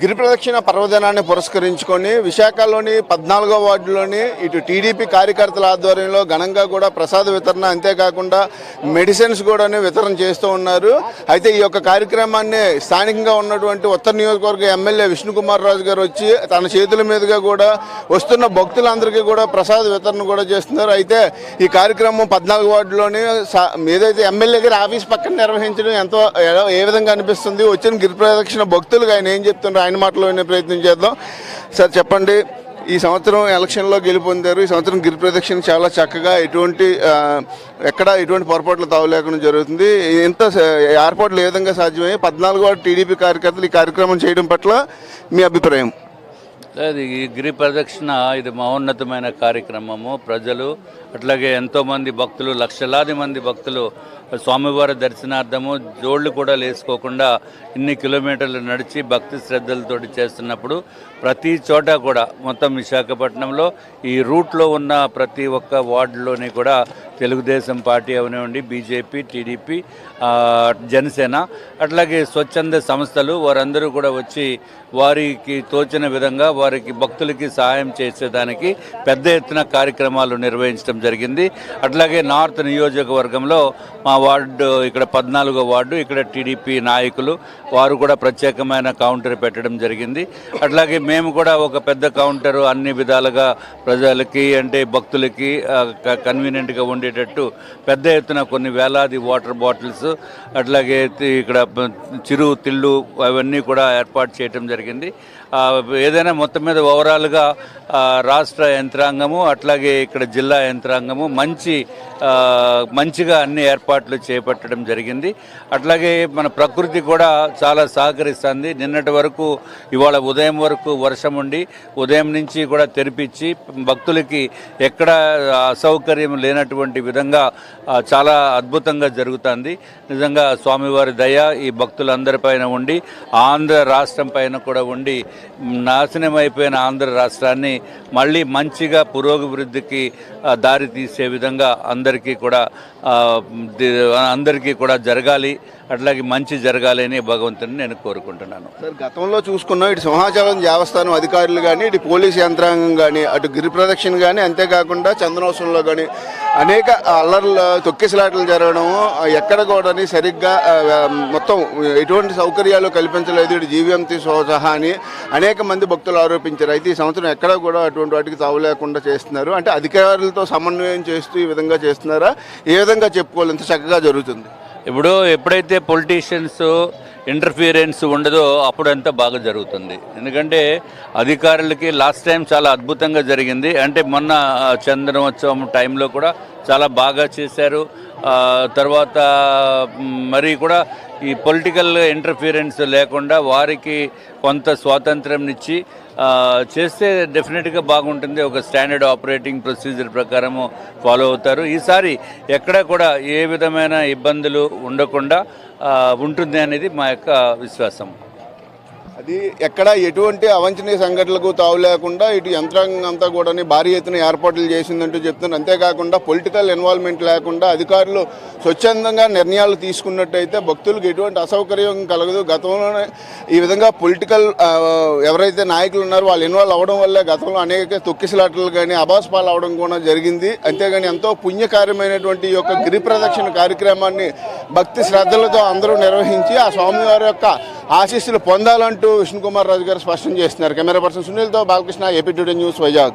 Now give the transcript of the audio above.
గిరి ప్రదక్షిణ పర్వదినాన్ని పురస్కరించుకొని విశాఖలోని పద్నాలుగో వార్డులోని ఇటు టీడీపీ కార్యకర్తల ఆధ్వర్యంలో ఘనంగా కూడా ప్రసాద వితరణ అంతేకాకుండా మెడిసిన్స్ కూడా వితరణ చేస్తూ ఉన్నారు. అయితే ఈ యొక్క కార్యక్రమాన్ని స్థానికంగా ఉన్నటువంటి ఉత్తర నియోజకవర్గ ఎమ్మెల్యే విష్ణుకుమార్ రాజు గారు వచ్చి తన చేతుల మీదుగా కూడా వస్తున్న భక్తులందరికీ కూడా ప్రసాద వితరణ కూడా చేస్తున్నారు. అయితే ఈ కార్యక్రమం పద్నాలుగు వార్డులోని ఏదైతే ఎమ్మెల్యే గారి ఆఫీస్ పక్కన నిర్వహించడం ఎంతో ఏ విధంగా అనిపిస్తుంది? వచ్చిన గిరి ప్రదక్షిణ భక్తులుగా ఆయన ఏం చెప్తున్నారు ఆయన మాటలు వినే ప్రయత్నం చేద్దాం. సార్ చెప్పండి ఈ సంవత్సరం ఎలక్షన్లో గెలుపొందారు. ఈ సంవత్సరం గిరి ప్రదక్షిణ చాలా చక్కగా ఎటువంటి ఎక్కడ ఎటువంటి పొరపాట్లు తావలేకుండా జరుగుతుంది. ఇంత ఏర్పాట్లు ఏ విధంగా సాధ్యమయ్యాయి? పద్నాలుగు టీడీపీ కార్యకర్తలు ఈ కార్యక్రమం చేయడం పట్ల మీ అభిప్రాయం? లేదు ఈ గిరి ప్రదక్షిణ ఇది మహోన్నతమైన కార్యక్రమము. ప్రజలు అట్లాగే ఎంతోమంది భక్తులు లక్షలాది మంది భక్తులు స్వామివారి దర్శనార్థము జోళ్ళు కూడా లేసుకోకుండా ఇన్ని కిలోమీటర్లు నడిచి భక్తి శ్రద్ధలతోటి చేస్తున్నప్పుడు ప్రతి చోట కూడా మొత్తం విశాఖపట్నంలో ఈ రూట్లో ఉన్న ప్రతి ఒక్క వార్డులోని కూడా తెలుగుదేశం పార్టీ అవనివ్వండి బీజేపీ టీడీపీ జనసేన అట్లాగే స్వచ్ఛంద సంస్థలు వారందరూ కూడా వచ్చి వారికి తోచిన విధంగా వారికి భక్తులకి సహాయం చేసేదానికి పెద్ద ఎత్తున కార్యక్రమాలు నిర్వహించడం జరిగింది. అట్లాగే నార్త్ నియోజకవర్గంలో మా వార్డు ఇక్కడ పద్నాలుగో వార్డు ఇక్కడ టీడీపీ నాయకులు వారు కూడా ప్రత్యేకమైన కౌంటర్ పెట్టడం జరిగింది. అట్లాగే మేము కూడా ఒక పెద్ద కౌంటర్ అన్ని విధాలుగా ప్రజలకి అంటే భక్తులకి కన్వీనియంట్గా ఉండి ఉండేటట్టు పెద్ద ఎత్తున కొన్ని వేలాది వాటర్ బాటిల్స్ అట్లాగే ఇక్కడ చిరు తిళ్ళు అవన్నీ కూడా ఏర్పాటు చేయటం జరిగింది. ఏదైనా మొత్తం మీద ఓవరాల్గా రాష్ట్ర యంత్రాంగము అట్లాగే ఇక్కడ జిల్లా యంత్రాంగము మంచి మంచిగా అన్ని ఏర్పాట్లు చేపట్టడం జరిగింది. అట్లాగే మన ప్రకృతి కూడా చాలా సహకరిస్తుంది. నిన్నటి వరకు ఇవాళ ఉదయం వరకు వర్షం ఉండి ఉదయం నుంచి కూడా తెరిపించి భక్తులకి ఎక్కడ అసౌకర్యం లేనటువంటి విధంగా చాలా అద్భుతంగా జరుగుతుంది. నిజంగా స్వామివారి దయ ఈ భక్తులందరిపైన ఉండి ఆంధ్ర రాష్ట్రం పైన కూడా ఉండి నాశనం అయిపోయిన ఆంధ్ర రాష్ట్రాన్ని మళ్ళీ మంచిగా పురోభివృద్ధికి దారి తీసే విధంగా అందరికీ కూడా అందరికీ కూడా జరగాలి. అట్లాగే మంచి జరగాలి అని భగవంతుని నేను కోరుకుంటున్నాను. సార్ గతంలో చూసుకున్నాం ఇటు సింహాచలం దేవస్థానం అధికారులు కానీ ఇటు పోలీస్ యంత్రాంగం కానీ అటు గిరి ప్రదక్షిణ కానీ అంతేకాకుండా చందనోత్సవంలో కానీ అనేక అల్లర్లు తొక్కిసలాటలు జరగడం ఎక్కడ కూడా సరిగ్గా మొత్తం ఎటువంటి సౌకర్యాలు కల్పించలేదు. ఇటు జీవీఎంసీ సహా అని అనేక మంది భక్తులు ఆరోపించారు. అయితే ఈ సంవత్సరం ఎక్కడ కూడా అటువంటి వాటికి తావు లేకుండా చేస్తున్నారు. అంటే అధికారులతో సమన్వయం చేస్తూ ఈ విధంగా చేస్తున్నారా? ఏ విధంగా చెప్పుకోవాలి? ఇంత చక్కగా జరుగుతుంది. ఇప్పుడు ఎప్పుడైతే పొలిటీషియన్స్ ఇంటర్ఫీరెన్స్ ఉండదో అప్పుడంతా బాగా జరుగుతుంది. ఎందుకంటే అధికారులకి లాస్ట్ టైం చాలా అద్భుతంగా జరిగింది. అంటే మొన్న చందనోత్సవం టైంలో కూడా చాలా బాగా చేశారు. తర్వాత మరీ మరి కూడా ఈ పొలిటికల్ ఇంటర్ఫీరెన్స్ లేకుండా వారికి కొంత స్వాతంత్రం ఇచ్చి చేస్తే డెఫినెట్గా బాగుంటుంది. ఒక స్టాండర్డ్ ఆపరేటింగ్ ప్రొసీజర్ ప్రకారము ఫాలో అవుతారు. ఈసారి ఎక్కడ కూడా ఏ విధమైన ఇబ్బందులు ఉండకుండా ఉంటుంది అనేది మా యొక్క విశ్వాసం. అది ఎక్కడ ఎటువంటి అవంచనీయ సంఘటనలకు తావు లేకుండా ఇటు యంత్రాంగం అంతా కూడా భారీ ఎత్తున ఏర్పాట్లు చేసిందంటూ చెప్తున్నారు. అంతేకాకుండా పొలిటికల్ ఇన్వాల్వ్మెంట్ లేకుండా అధికారులు స్వచ్ఛందంగా నిర్ణయాలు తీసుకున్నట్టయితే భక్తులకు ఎటువంటి అసౌకర్యం కలగదు. గతంలోనే ఈ విధంగా పొలిటికల్ ఎవరైతే నాయకులు ఉన్నారో వాళ్ళు ఇన్వాల్వ్ అవ్వడం వల్ల గతంలో అనేక తొక్కిసలాటలు కానీ అబాస్పాలు అవడం కూడా జరిగింది. అంతేగాని ఎంతో పుణ్యకార్యమైనటువంటి యొక్క గిరి ప్రదక్షిణ కార్యక్రమాన్ని భక్తి శ్రద్ధలతో అందరూ నిర్వహించి ఆ స్వామివారి యొక్క ఆశీస్సులు పొందాలంటూ విష్ణుకుమార్ రాజు గారు స్పష్టం చేస్తున్నారు. Camera person సునీల్తో Balakrishna AP today news Vizag.